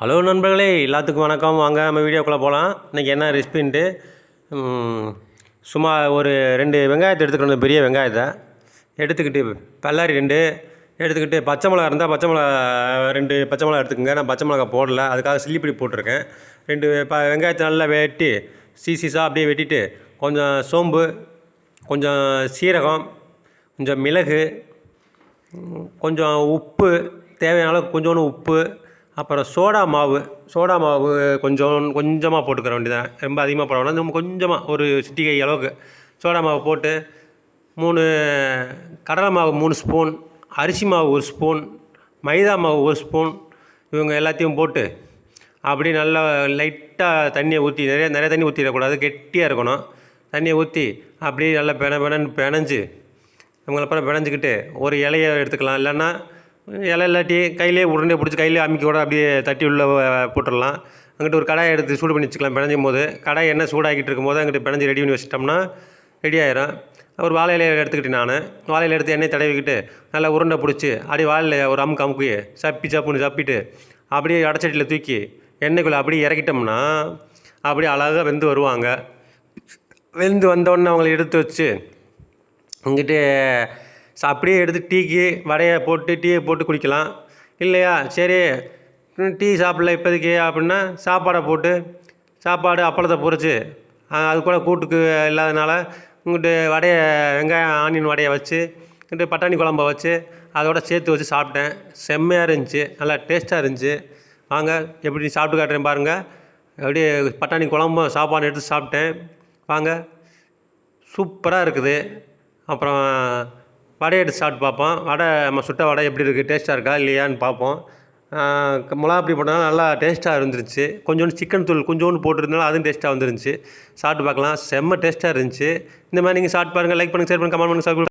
Hello நண்பர்களே எல்லாத்துக்கும் வணக்கம். வாங்க நம்ம வீடியோக்குள்ளே போகலாம் இன்றைக்கி என்ன ரெசிபின்ட்டு? சும்மா ஒரு ரெண்டு வெங்காயத்தை எடுத்துக்கணும். பெரிய வெங்காயத்தை. எடுத்துக்கிட்டு பல்லாரி ரெண்டு எடுத்துக்கிட்டு பச்சை மிளகா இருந்தால் பச்சை மிளகா ரெண்டு பச்சை மிளகா எடுத்துக்கோங்க. நான் பச்சை மிளகா போடல. அதுக்காக சில்லிப்பிடி போட்டிருக்கேன். ரெண்டு ப வெங்காயத்தை நல்லா வெட்டி சீசீஸாக அப்படியே வெட்டிட்டு கொஞ்சம் சோம்பு கொஞ்சம் சீரகம் கொஞ்சம் மிளகு கொஞ்சம் உப்பு தேவையான அளவுக்கு கொஞ்சோண்டு உப்பு அப்புறம் சோடா மாவு சோடா மாவு கொஞ்சம் கொஞ்சமாக போட்டுக்கிற வேண்டியதான் ரொம்ப அதிகமாக போட வேணாம். நம்ம கொஞ்சமாக ஒரு சிட்டிகை அளவுக்கு. சோடா மாவு போட்டு மூணு கடலை மாவு மூணு ஸ்பூன் அரிசி மாவு ஒரு ஸ்பூன் மைதா மாவு ஒரு ஸ்பூன் இவங்க எல்லாத்தையும் போட்டு அப்படி நல்லா லைட்டாக தண்ணியை ஊற்றி நிறைய நிறைய தண்ணி ஊற்றிடக்கூடாது கெட்டியாக இருக்கணும். தண்ணியை ஊற்றி அப்படியே நல்லா பென பெனன்னு பெனஞ்சு இவங்களை அப்புறம் பிணைஞ்சிக்கிட்டு ஒரு இலையை எடுத்துக்கலாம். இல்லைன்னா இலை இல்லாட்டி கையிலே உடனே பிடிச்சி கையிலே அமுக்கி கூட அப்படியே தட்டி உள்ளே போட்டுடலாம். அங்கிட்டு ஒரு கடாயை எடுத்து சூடு பண்ணி வச்சுக்கலாம் பிணைஞ்சும் போது கடாய் என்ன சூடாக்கிட்டு இருக்கும்போது அங்கிட்டு பிணைஞ்சி ரெடி பண்ணி வச்சிட்டோம்னா ரெடி ஆயிரும். ஒரு வாழை இலையை எடுத்துக்கிட்டேன் நான். வாழை எடுத்து எண்ணெய் தடவிக்கிட்டு நல்லா உருண்டை பிடிச்சி அப்படியே வாழையில் ஒரு அமுக்கு அமுக்கு சப்பி சப்புன்னு சப்பிட்டு அப்படியே அடைச்சட்டியில் தூக்கி எண்ணெய்க்குள்ளே அப்படியே இறக்கிட்டோம்னா அப்படியே அழகாக வெந்து வருவாங்க. வெந்து வந்தோடனே அவங்கள எடுத்து வச்சு இங்கிட்டே அப்படியே எடுத்து டீக்கு வடையை போட்டு டீயை போட்டு குடிக்கலாம். இல்லையா? சரி. டீ சாப்பிடல இப்போதைக்கு அப்படின்னா சாப்பாடை போட்டு சாப்பாடு அப்பளத்தை பொரிச்சு அது கூட கூட்டுக்கு இல்லாதனால இங்கிட்டு வடையை வெங்காயம் ஆனியன் வடையை வச்சு இங்கிட்டு பட்டாணி குழம்ப வச்சு அதோட சேர்த்து வச்சு சாப்பிட்டேன். செம்மையாக இருந்துச்சு. நல்லா டேஸ்ட்டாக இருந்துச்சு. வாங்க எப்படி சாப்பிட்டு காட்டுறேன் பாருங்கள் அப்படியே பட்டாணி குழம்பும் சாப்பாடு எடுத்து சாப்பிட்டேன். வாங்க. சூப்பராக இருக்குது. அப்புறம் வடை எடுத்து சாப்பிட்டு பார்ப்போம். வடை நம்ம சுட்ட வடை எப்படி இருக்குது டேஸ்ட்டாக இருக்கா இல்லையான்னு பார்ப்போம். மிளகா அப்படி போட்டனால நல்லா டேஸ்ட்டாக இருந்துருச்சு கொஞ்சோண்டு சிக்கன் தூள் கொஞ்சோண்டு போட்டிருந்தாலும் அதுவும் டேஸ்ட்டாக வந்துருந்துச்சு. சாப்பிட்டு பார்க்கலாம். செம்ம டேஸ்ட்டாக இருந்துச்சு. இந்த மாதிரி நீங்கள் சாப்பிட்டு பாருங்கள் லைக் பண்ணுங்கள் ஷேர் பண்ணுங்கள் கமெண்ட் பண்ணுங்கள்